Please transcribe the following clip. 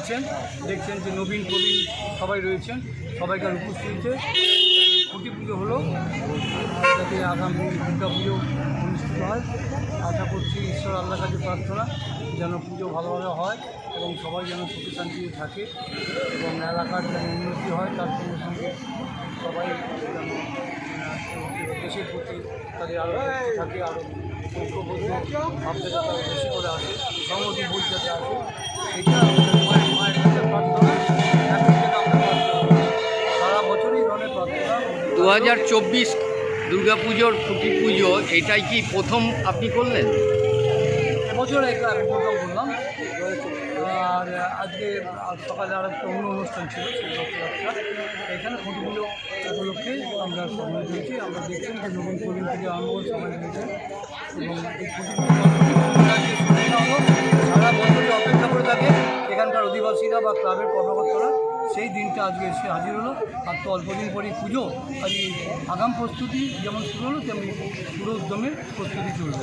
আছেন, দেখছেন যে নবীন প্রবীণ সবাই রয়েছেন সবাইকার উপস্থিতিতে খুঁটি পুজো হলো, যাতে আগামী দুর্গা পুজো অনুষ্ঠিত হয়। আশা করছি ঈশ্বর আল্লাহর কাছে প্রার্থনা, যেন পুজো ভালোভাবে হয় এবং সবাই যেন সুখে শান্তিতে থাকে এবং এলাকার যেন উন্নতি হয়, তার সঙ্গে সঙ্গে সবাই যেন দেশের প্রতি তাদের আরও থাকে আরও ঐক্যবদ্ধ ভাবতে যাতে বেশি করে আসে সংহতি বোধ যাতে আসে। সেটা হাজার চব্বিশ দুর্গাপুজোর খুঁটি পুজো, এটাই কি প্রথম আপনি করলেন? আমি প্রোগ্রাম করলাম। আর আজকে আজ সকালে আর একটা অন্য অনুষ্ঠান ছিল এখানে খুঁটি পুজো উপলক্ষে আমরা সময় দিয়েছি আমরা দেখছেন যে নবীন প্রবীণ থেকে আরম্ভ সবাই দিয়েছেন এবং এই খুঁটি সারা বছরই অপেক্ষা করে থাকে। এখানকার বা ক্লাবের কর্মকর্তারা সেই দিনটা আজকে এসে হাজির হলো। আর তো অল্প দিন পরেই পুজো আজ আগাম প্রস্তুতি যেমন শুরু হলো, তেমনি পুরো উদ্যমে প্রস্তুতি চলবে।